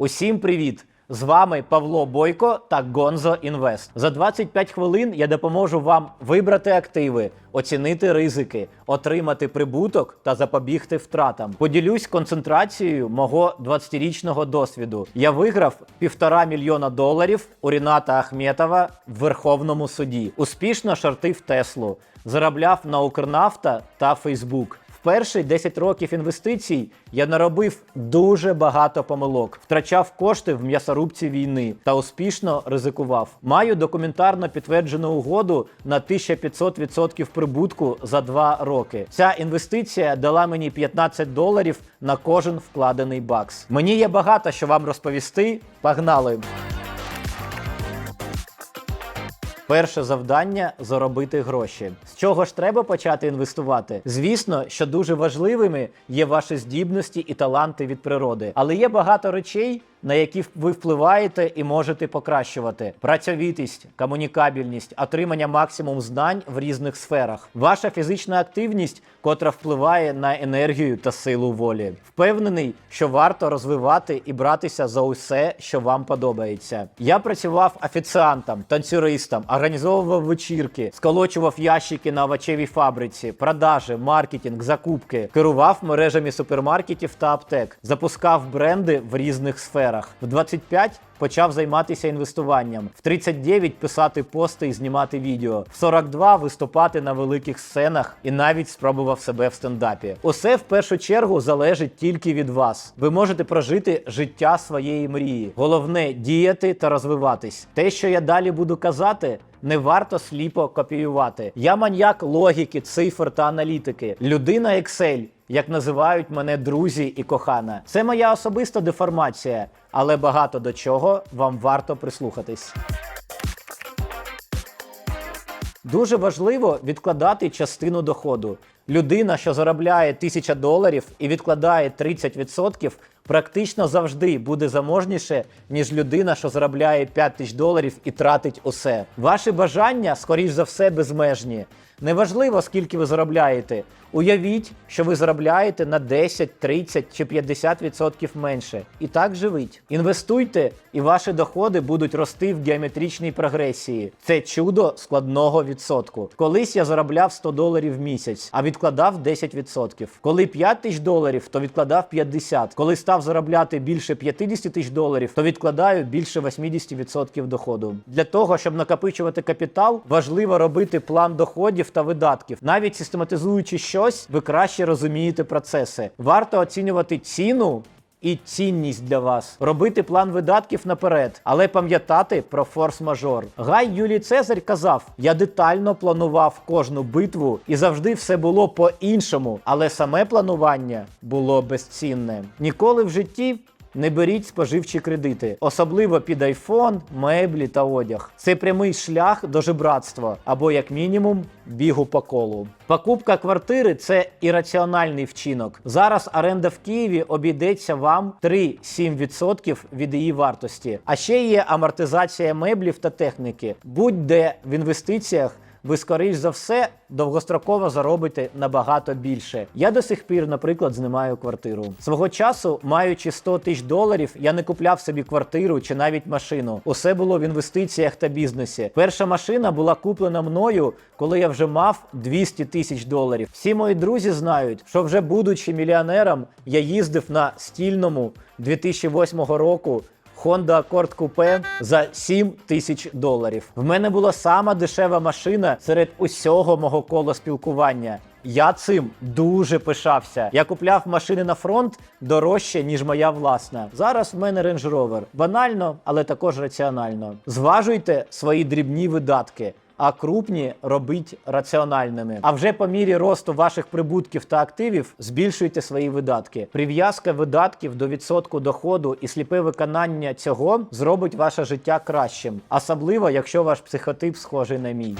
Усім привіт! З вами Павло Бойко та Гонзо Інвест. За 25 хвилин я допоможу вам вибрати активи, оцінити ризики, отримати прибуток та запобігти втратам. Поділюсь концентрацією мого 20-річного досвіду. Я виграв півтора мільйона доларів у Ріната Ахметова в Верховному суді. Успішно шортив Теслу, заробляв на Укрнафта та Фейсбук. Перші 10 років інвестицій я наробив дуже багато помилок, втрачав кошти в м'ясорубці війни та успішно ризикував. Маю документарно підтверджену угоду на 1500% прибутку за 2 роки. Ця інвестиція дала мені 15 доларів на кожен вкладений бакс. Мені є багато що вам розповісти. Погнали! Перше завдання заробити гроші. З чого ж треба почати інвестувати? Звісно, що дуже важливими є ваші здібності і таланти від природи, але є багато речей, на які ви впливаєте і можете покращувати: працьовітість, комунікабельність, отримання максимум знань в різних сферах, ваша фізична активність, котра впливає на енергію та силу волі. Впевнений, що варто розвивати і братися за усе, що вам подобається. Я працював офіціантом, танцюристом, організовував вечірки, сколочував ящики на овочевій фабриці, продажі, маркетинг, закупки, керував мережами супермаркетів та аптек, запускав бренди в різних сферах. В 25 почав займатися інвестуванням, в 39 писати пости і знімати відео, в 42 виступати на великих сценах і навіть спробував себе в стендапі. Усе в першу чергу залежить тільки від вас. Ви можете прожити життя своєї мрії. Головне діяти та розвиватись. Те, що я далі буду казати. Не варто сліпо копіювати. Я маньяк логіки, цифр та аналітики. Людина Excel, як називають мене друзі і кохана. Це моя особиста деформація, але багато до чого вам варто прислухатись. Дуже важливо відкладати частину доходу. Людина, що заробляє 1000 доларів і відкладає 30%, практично завжди буде заможніше, ніж людина, що заробляє 5 тисяч доларів і тратить усе. Ваші бажання, скоріш за все, безмежні. Неважливо, скільки ви заробляєте. Уявіть, що ви заробляєте на 10, 30 чи 50% менше. І так живіть. Інвестуйте, і ваші доходи будуть рости в геометричній прогресії. Це чудо складного відсотку. Колись я заробляв 100 доларів в місяць, а відкладав 10%. Коли 5 тисяч доларів, то відкладав 50. Коли став заробляти більше 50 тисяч доларів, то відкладаю більше 80% доходу. Для того, щоб накопичувати капітал, важливо робити план доходів та видатків. Навіть систематизуючи щось, ви краще розумієте процеси. Варто оцінювати ціну. І цінність для вас робити план видатків наперед, але пам'ятати про форс-мажор. Гай Юлій Цезарь казав: я детально планував кожну битву, і завжди все було по-іншому, але саме планування було безцінне. Ніколи в житті не беріть споживчі кредити, особливо під айфон, меблі та одяг. Це прямий шлях до жебратства або, як мінімум, бігу по колу. Покупка квартири це ірраціональний вчинок. Зараз оренда в Києві обійдеться вам 3-7% від її вартості. А ще є амортизація меблів та техніки. Будь-де в інвестиціях. Ви, скоріш за все, довгостроково заробите набагато більше. Я до сих пір, наприклад, знімаю квартиру. Свого часу, маючи 100 тисяч доларів, я не купляв собі квартиру чи навіть машину. Усе було в інвестиціях та бізнесі. Перша машина була куплена мною, коли я вже мав 200 тисяч доларів. Всі мої друзі знають, що вже будучи мільйонером, я їздив на стільному 2008 року. Honda Accord Coupe за 7 тисяч доларів. В мене була сама дешева машина серед усього мого кола спілкування. Я цим дуже пишався. Я купляв машини на фронт дорожче, ніж моя власна. Зараз в мене Range Rover. Банально, але також раціонально. Зважуйте свої дрібні видатки. А крупні робіть раціональними. А вже по мірі росту ваших прибутків та активів збільшуйте свої видатки. Прив'язка видатків до відсотку доходу і сліпе виконання цього зробить ваше життя кращим, особливо якщо ваш психотип схожий на мій.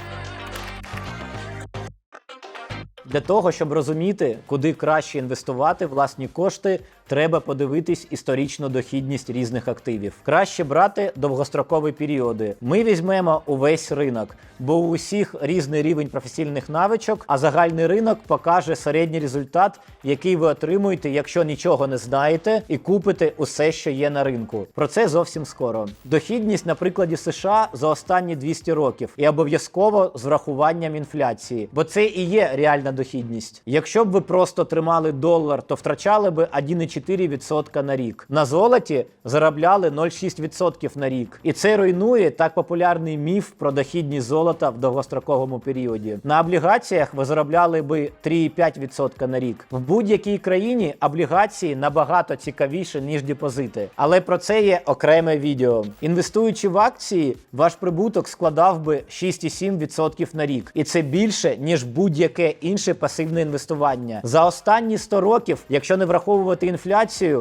Для того, щоб розуміти, куди краще інвестувати власні кошти, треба подивитись історичну дохідність різних активів. Краще брати довгострокові періоди. Ми візьмемо увесь ринок, бо у усіх різний рівень професійних навичок, а загальний ринок покаже середній результат, який ви отримуєте, якщо нічого не знаєте, і купите усе, що є на ринку. Про це зовсім скоро. Дохідність на прикладі США за останні 200 років і обов'язково з врахуванням інфляції, бо це і є реальна дохідність. Якщо б ви просто тримали долар, то втрачали би 1,4% на рік. На золоті заробляли 0,6% на рік. І це руйнує так популярний міф про дохідність золота в довгостроковому періоді. На облігаціях ви заробляли би 3,5% на рік. В будь-якій країні облігації набагато цікавіше, ніж депозити. Але про це є окреме відео. Інвестуючи в акції, ваш прибуток складав би 6,7% на рік. І це більше, ніж будь-яке інше пасивне інвестування. За останні 100 років, якщо не враховувати інфляцію,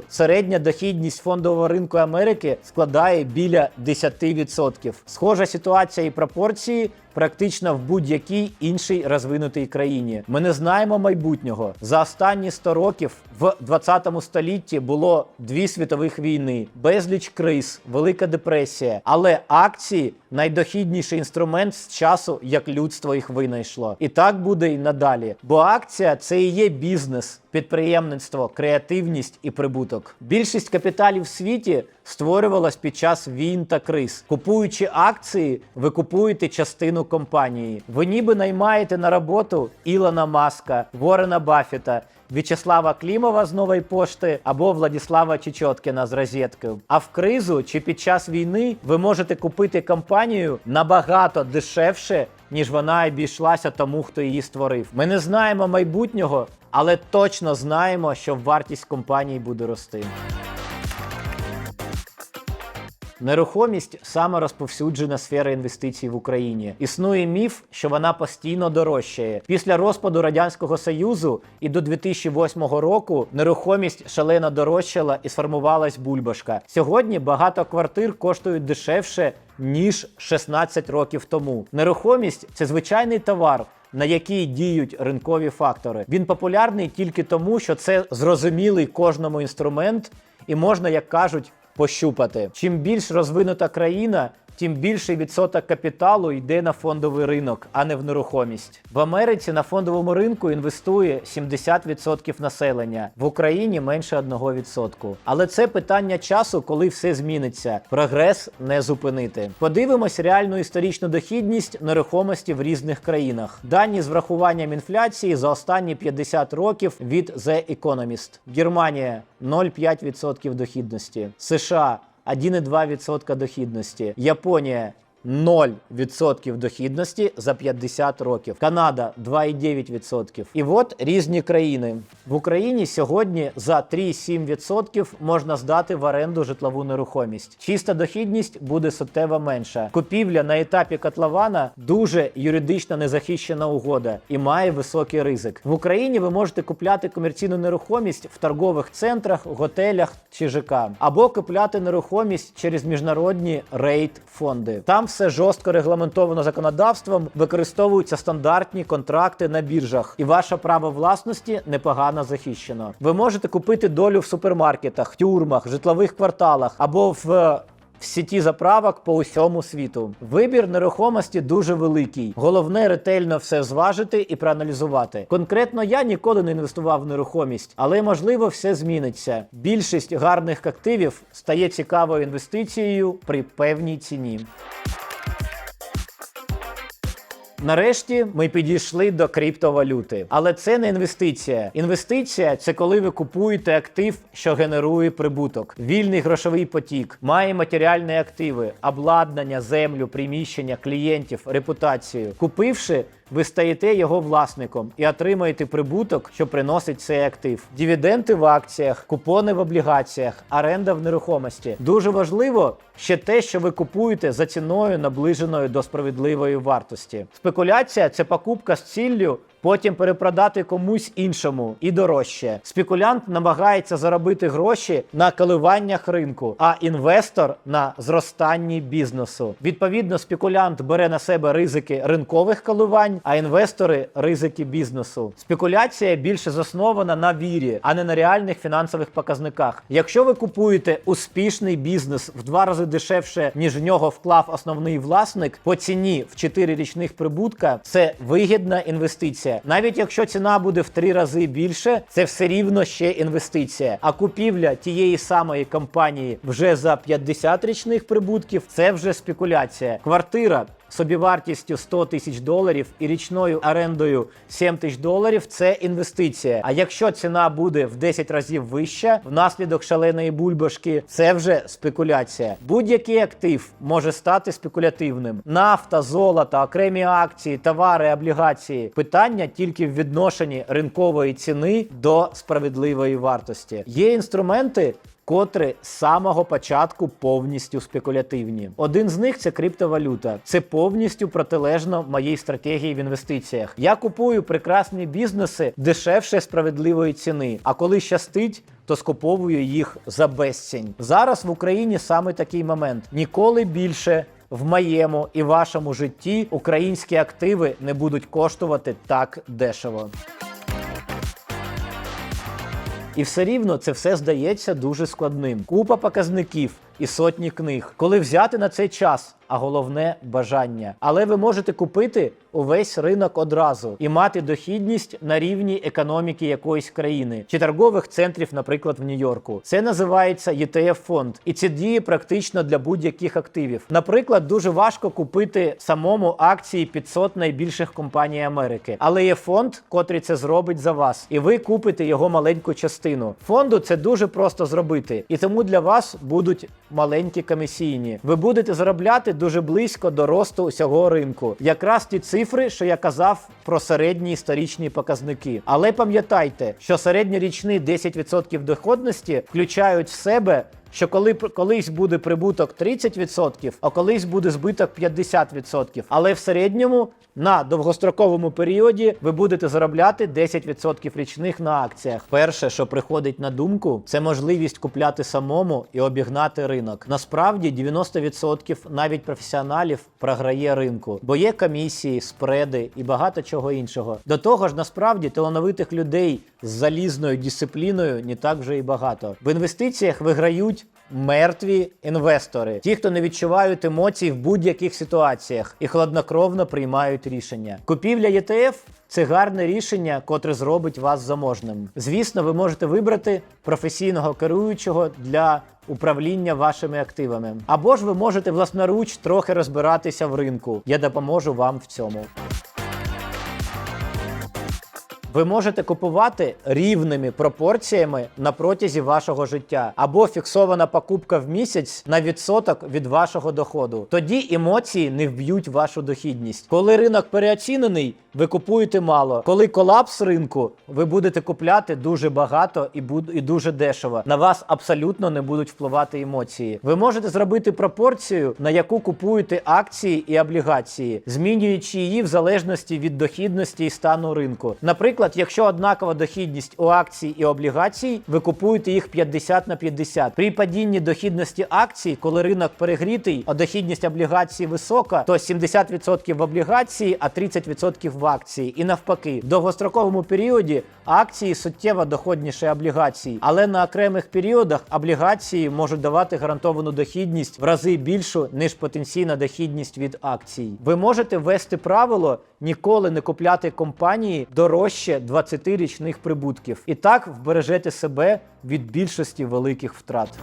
середня дохідність фондового ринку Америки складає біля 10%. Схожа ситуація і пропорції практично в будь-якій іншій розвинутій країні. Ми не знаємо майбутнього. За останні 100 років в 20 столітті було дві світових війни, безліч криз, велика депресія. Але акції найдохідніший інструмент з часу, як людство їх винайшло. І так буде і надалі. Бо акція це і є бізнес, підприємництво, креативність і прибуток. Більшість капіталів в світі створювалась під час війн та криз. Купуючи акції, ви купуєте частину компанії. Ви ніби наймаєте на роботу Ілона Маска, Ворена Баффета, В'ячеслава Клімова з нової пошти або Владіслава Чечоткіна з розетки. А в кризу чи під час війни ви можете купити компанію набагато дешевше, ніж вона обійшлася тому, хто її створив. Ми не знаємо майбутнього, але точно знаємо, що вартість компанії буде рости. Нерухомість саме розповсюджена сфера інвестицій в Україні. Існує міф, що вона постійно дорожчає. Після розпаду радянського союзу і до 2008 року нерухомість шалено дорожчала і сформувалась бульбашка. Сьогодні багато квартир коштують дешевше ніж 16 років тому. Нерухомість це звичайний товар. На який діють ринкові фактори. Він популярний тільки тому, що це зрозумілий кожному інструмент, і можна, як кажуть, пощупати. Чим більш розвинута країна, тим більший відсоток капіталу йде на фондовий ринок, а не в нерухомість. В Америці на фондовому ринку інвестує 70% населення, в Україні менше 1%. Але це питання часу, коли все зміниться. Прогрес не зупинити. Подивимось реальну історичну дохідність нерухомості в різних країнах. Дані з врахуванням інфляції за останні 50 років від The Economist. Германія 0,5% дохідності. США 1,2% дохідності. Японія 0% дохідності за 50 років. Канада 2,9%. І от різні країни. В Україні сьогодні за 3,7% можна здати в оренду житлову нерухомість. Чиста дохідність буде суттєво менша. Купівля на етапі котлована дуже юридично незахищена угода і має високий ризик. В Україні ви можете купляти комерційну нерухомість в торгових центрах, готелях чи ЖК, або купляти нерухомість через міжнародні рейд-фонди. Там все жорстко регламентовано законодавством, використовуються стандартні контракти на біржах, і ваше право власності непогано захищено. Ви можете купити долю в супермаркетах, тюрмах, житлових кварталах або в. В сіті заправок по усьому світу вибір нерухомості дуже великий. Головне ретельно все зважити і проаналізувати. Конкретно я ніколи не інвестував в нерухомість, але можливо все зміниться. Більшість гарних активів стає цікавою інвестицією при певній ціні. Нарешті ми підійшли до криптовалюти, але це не інвестиція. Інвестиція це коли ви купуєте актив, що генерує прибуток. Вільний грошовий потік, має матеріальні активи, обладнання, землю, приміщення, клієнтів, репутацію. Купивши, ви стаєте його власником і отримаєте прибуток, що приносить цей актив. Дивіденди в акціях, купони в облігаціях, оренда в нерухомості. Дуже важливо ще те, що ви купуєте за ціною, наближеною до справедливої вартості. Спекуляція це покупка з ціллю потім перепродати комусь іншому і дорожче. Спекулянт намагається заробити гроші на коливаннях ринку, а інвестор на зростанні бізнесу. Відповідно, спекулянт бере на себе ризики ринкових коливань, а інвестори ризики бізнесу. Спекуляція більше заснована на вірі, а не на реальних фінансових показниках. Якщо ви купуєте успішний бізнес в два рази дешевше, ніж в нього вклав основний власник, по ціні в 4 річних прибутка, це вигідна інвестиція. Навіть якщо ціна буде в три рази більше, це все рівно ще інвестиція. А купівля тієї самої компанії вже за 50 річних прибутків це вже спекуляція. Квартира собівартістю 100 тисяч доларів і річною орендою 7 тисяч доларів це інвестиція. А якщо ціна буде в 10 разів вища, внаслідок шаленої бульбашки, це вже спекуляція. Будь-який актив може стати спекулятивним. Нафта, золото, окремі акції, товари, облігації. Питання тільки в відношенні ринкової ціни до справедливої вартості. Є інструменти, котрі з самого початку повністю спекулятивні. Один з них це криптовалюта. Це повністю протилежно моїй стратегії в інвестиціях. Я купую прекрасні бізнеси дешевше справедливої ціни. А коли щастить, то скуповую їх за безцінь. Зараз в Україні саме такий момент. Ніколи більше. В моєму і вашому житті українські активи не будуть коштувати так дешево. І все рівно це все здається дуже складним. Купа показників і сотні книг. Коли взяти на цей час, а головне бажання. Але ви можете купити увесь ринок одразу і мати дохідність на рівні економіки якоїсь країни чи торгових центрів, наприклад, в Нью-Йорку. Це називається etf фонд і це діє практично для будь-яких активів. Наприклад, дуже важко купити самому акції 500 найбільших компаній Америки, але є фонд, котрий це зробить за вас, і ви купите його маленьку частину. Фонду це дуже просто зробити, і тому для вас будуть маленькі комісійні. Ви будете заробляти дуже близько до росту усього ринку. Якраз ті цифри, що я казав про середні історичні показники. Але пам'ятайте, що середньорічні 10% доходності включають в себе. Що коли колись буде прибуток 30%, а колись буде збиток 50%. Але в середньому на довгостроковому періоді ви будете заробляти 10% річних на акціях. Перше, що приходить на думку, це можливість купляти самому і обігнати ринок. Насправді 90% навіть професіоналів програє ринку, бо є комісії, спреди і багато чого іншого. До того ж, насправді талановитих людей з залізною дисципліною не так вже і багато. В інвестиціях виграють мертві інвестори, ті, хто не відчувають емоцій в будь-яких ситуаціях і хладнокровно приймають рішення. Купівля ETF – це гарне рішення, котре зробить вас заможним. Звісно, ви можете вибрати професійного керуючого для управління вашими активами. Або ж ви можете власноруч трохи розбиратися в ринку. Я допоможу вам в цьому. Ви можете купувати рівними пропорціями на протязі вашого життя, або фіксована покупка в місяць на відсоток від вашого доходу. Тоді емоції не вб'ють вашу дохідність. Коли ринок переоцінений, ви купуєте мало. Коли колапс ринку, ви будете купляти дуже багато і буд- і дуже дешево. На вас абсолютно не будуть впливати емоції. Ви можете зробити пропорцію, на яку купуєте акції і облігації, змінюючи її в залежності від дохідності і стану ринку. Наприклад, якщо однакова дохідність у акцій і облігацій, ви купуєте їх 50 на 50. При падінні дохідності акцій, коли ринок перегрітий, а дохідність облігацій висока, то 70% в облігації, а 30% в акції. І навпаки, в довгостроковому періоді акції суттєво доходніше облігацій, але на окремих періодах облігації можуть давати гарантовану дохідність в рази більшу, ніж потенційна дохідність від акцій. Ви можете ввести правило ніколи не купляти компанії дорожче 20 річних прибутків. І так вбережете себе від більшості великих втрат.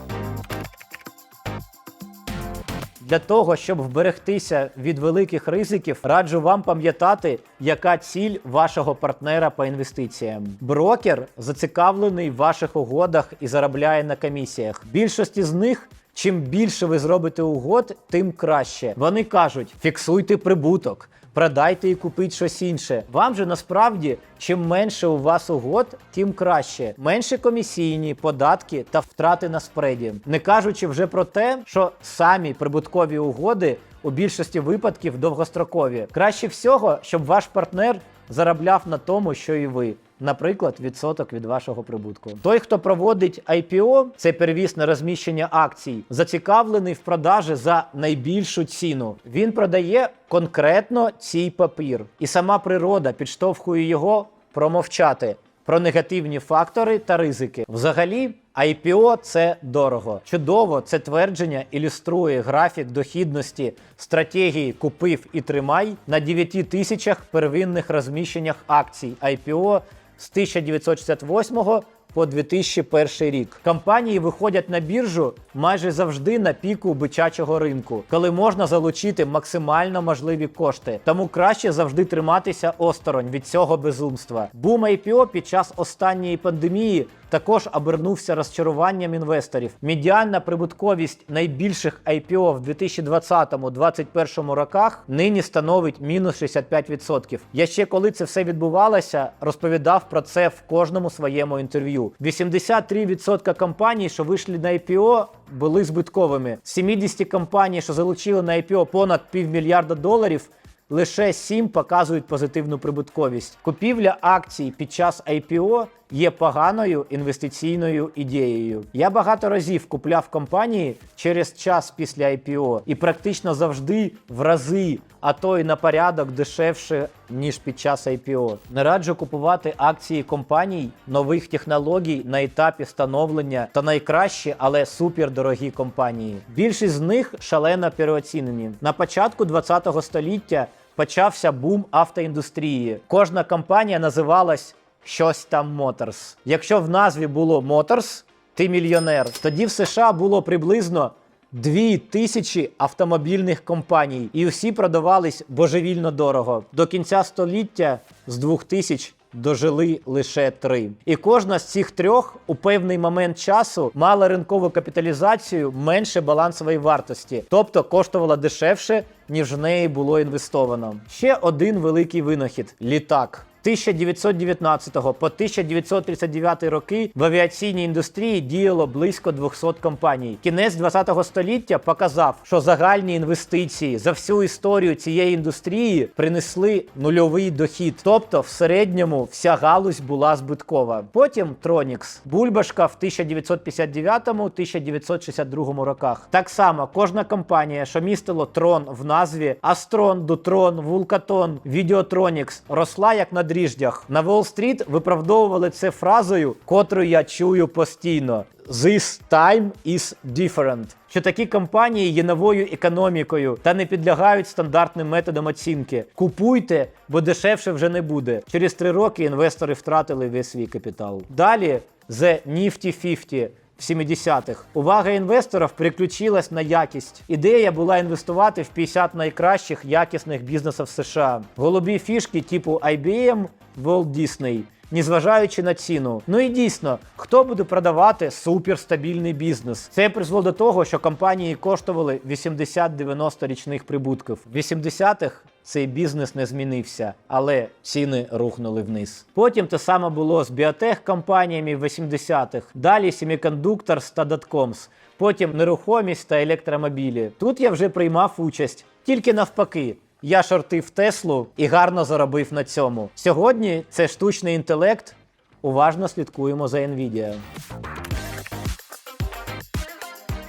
Для того, щоб вберегтися від великих ризиків, раджу вам пам'ятати, яка ціль вашого партнера по інвестиціям. Брокер зацікавлений в ваших угодах і заробляє на комісіях. Більшості з них. Чим більше ви зробите угод, тим краще. Вони кажуть: фіксуйте прибуток, продайте і купіть щось інше. Вам же насправді, чим менше у вас угод, тим краще. Менше комісійні, податки та втрати на спреді. Не кажучи вже про те, що самі прибуткові угоди у більшості випадків довгострокові. Краще всього, щоб ваш партнер заробляв на тому, що і ви. Наприклад, відсоток від вашого прибутку. Той, хто проводить IPO, це первісне розміщення акцій, зацікавлений в продажі за найбільшу ціну. Він продає конкретно цей папір, і сама природа підштовхує його промовчати про негативні фактори та ризики. Взагалі, IPO – це дорого. Чудово, це твердження ілюструє графік дохідності стратегії купив і тримай на 9 тисячах первинних розміщеннях акцій IPO з 1968 по 2001 рік. Компанії виходять на біржу майже завжди на піку бичачого ринку, коли можна залучити максимально можливі кошти. Тому краще завжди триматися осторонь від цього безумства. Бум IPO під час останньої пандемії також обернувся розчаруванням інвесторів. Медіальна прибутковість найбільших IPO в 2020-2021 роках нині становить мінус 65%. Я ще коли це все відбувалося, розповідав про це в кожному своєму інтерв'ю. 83% компаній, що вийшли на IPO, були збитковими. З 70 компаній, що залучили на IPO понад півмільярда доларів. Лише 7 показують позитивну прибутковість. Купівля акцій під час IPO є поганою інвестиційною ідеєю. Я багато разів купляв компанії через час після IPO і практично завжди в рази, а то й на порядок дешевше ніж під час IPO. Не раджу купувати акції компаній нових технологій на етапі становлення та найкращі, але супердорогі компанії. Більшість з них шалено переоцінені. На початку 20-го століття почався бум автоіндустрії. Кожна компанія називалась щось там Motors. Якщо в назві було Motors, ти мільйонер. Тоді в США було приблизно Дві тисячі автомобільних компаній, і всі продавались божевільно дорого. До кінця століття з двох тисяч дожили лише три. І кожна з цих трьох у певний момент часу мала ринкову капіталізацію менше балансової вартості, тобто коштувала дешевше, ніж в неї було інвестовано. Ще один великий винахід літак. 1919 по 1939 роки в авіаційній індустрії діяло близько 200 компаній. Кінець 20 століття показав, що загальні інвестиції за всю історію цієї індустрії принесли нульовий дохід. Тобто, в середньому вся галузь була збиткова. Потім Tronix, бульбашка в 1959-1962 роках. Так само кожна компанія, що містило трон в назві Астрон, Дутрон, Вулкатон, Videotronics, росла як на дріждях. На Уолл-стріт виправдовували це фразою, котру я чую постійно. This time is different. Що такі компанії є новою економікою та не підлягають стандартним методам оцінки. Купуйте, бо дешевше вже не буде. Через три роки інвестори втратили весь свій капітал. Далі The Nifty 50 в 70-х. Увага інвесторів переключилась на якість. Ідея була інвестувати в 50 найкращих якісних бізнесів США. Голубі фішки типу IBM, Walt Disney. Незважаючи на ціну. Ну і дійсно, хто буде продавати суперстабільний бізнес? Це призвело до того, що компанії коштували 80-90 річних прибутків. В 80-х цей бізнес не змінився, але ціни рухнули вниз. Потім те саме було з біотех-компаніями в 80-х, далі Semiconductors та Dotcoms, потім нерухомість та електромобілі. Тут я вже приймав участь, тільки навпаки. Я шортив Теслу і гарно заробив на цьому. Сьогодні це штучний інтелект. Уважно слідкуємо за Nvidia.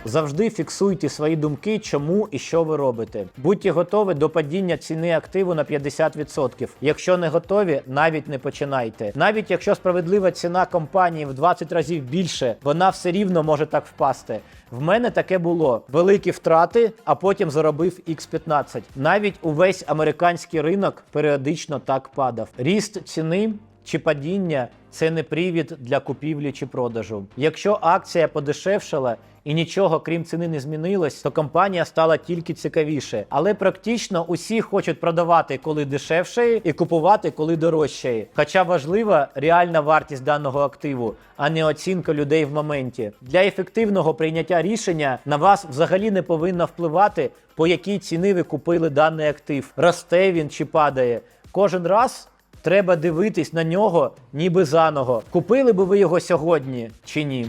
Завжди фіксуйте свої думки, чому і що ви робите. Будьте готові до падіння ціни активу на 50%. Якщо не готові, навіть не починайте. Навіть якщо справедлива ціна компанії в 20 разів більше, вона все рівно може так впасти. В мене таке було великі втрати, а потім заробив X15. Навіть увесь американський ринок періодично так падав. Ріст ціни чи падіння це не привід для купівлі чи продажу. Якщо акція подешевшала і нічого крім ціни не змінилось, то компанія стала тільки цікавіше. Але практично усі хочуть продавати, коли дешевше, і купувати, коли дорожчає. Хоча важлива реальна вартість даного активу, а не оцінка людей в моменті. Для ефективного прийняття рішення на вас взагалі не повинно впливати, по якій ціни ви купили даний актив, росте він чи падає. Кожен раз. Треба дивитись на нього ніби заново. Купили би ви його сьогодні чи ні?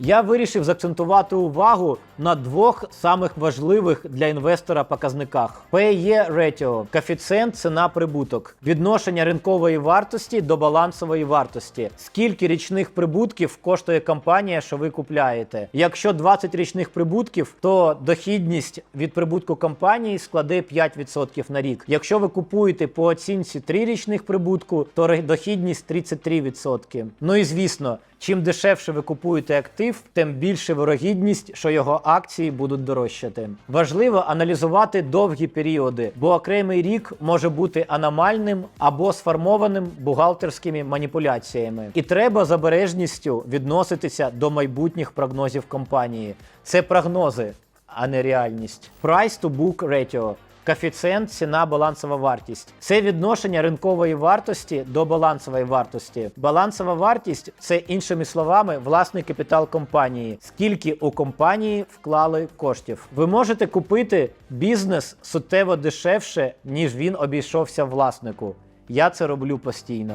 Я вирішив заакцентувати увагу на двох самих важливих для інвестора показниках: PE ratio – коефіцієнт ціна прибуток, відношення ринкової вартості до балансової вартості. Скільки річних прибутків коштує компанія, що ви купляєте? Якщо 20 річних прибутків, то дохідність від прибутку компанії складе 5% на рік. Якщо ви купуєте по оцінці 3 річних прибутку, то дохідність 33%. Ну і звісно, чим дешевше ви купуєте актив, тим більше вирогідність, що його акції будуть дорожчати. Важливо аналізувати довгі періоди, бо окремий рік може бути аномальним або сформованим бухгалтерськими маніпуляціями. І треба з обережністю відноситися до майбутніх прогнозів компанії. Це прогнози, а не реальність. Price to book ratio – Коефіцієнт ціна балансова вартість це відношення ринкової вартості до балансової вартості. Балансова вартість це іншими словами власний капітал компанії. Скільки у компанії вклали коштів. Ви можете купити бізнес суттєво дешевше, ніж він обійшовся власнику. Я це роблю постійно.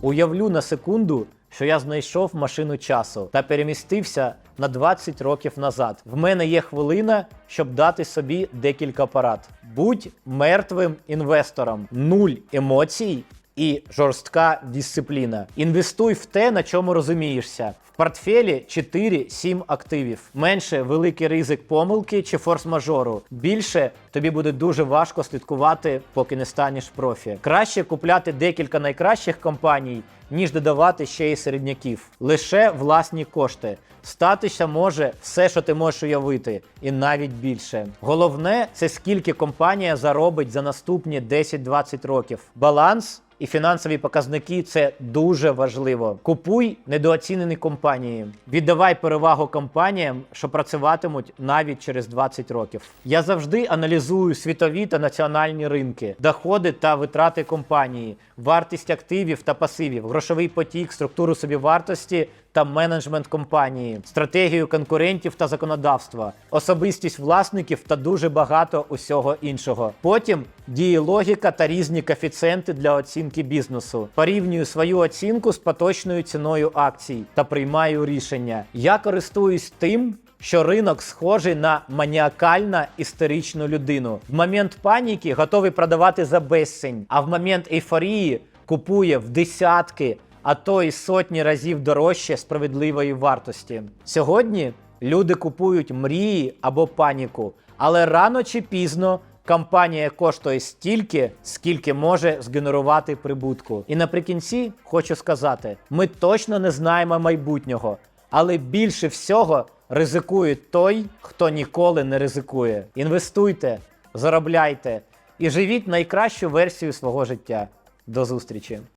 Уявлю на секунду, що я знайшов машину часу та перемістився на 20 років назад. В мене є хвилина, щоб дати собі декілька порад. Будь мертвим інвестором, нуль емоцій і жорстка дисципліна. Інвестуй в те, на чому розумієшся. В портфелі 4-7 активів. Менше великий ризик помилки чи форс-мажору. Більше тобі буде дуже важко слідкувати, поки не станеш профі. Краще купляти декілька найкращих компаній, ніж додавати ще й середняків. Лише власні кошти. Статися може все, що ти можеш уявити, і навіть більше. Головне це скільки компанія заробить за наступні 10-20 років. Баланс і фінансові показники це дуже важливо. Купуй недооцінені компанії. Віддавай перевагу компаніям, що працюватимуть навіть через 20 років. Я завжди аналізую світові та національні ринки, доходи та витрати компанії, вартість активів та пасивів, грошовий потік, структуру собівартості та менеджмент компанії, стратегію конкурентів та законодавства, особистість власників та дуже багато усього іншого. Потім діє логіка та різні коефіцієнти для оцінки бізнесу. Порівнюю свою оцінку з поточною ціною акцій та приймаю рішення. Я користуюсь тим. Що ринок схожий на маніакально істеричну людину. В момент паніки готовий продавати за безцінь, а в момент ейфорії купує в десятки, а то й сотні разів дорожче справедливої вартості. Сьогодні люди купують мрії або паніку, але рано чи пізно компанія коштує стільки, скільки може згенерувати прибутку. І наприкінці хочу сказати: ми точно не знаємо майбутнього, але більше всього ризикує той, хто ніколи не ризикує. Інвестуйте, заробляйте і живіть найкращу версію свого життя. До зустрічі!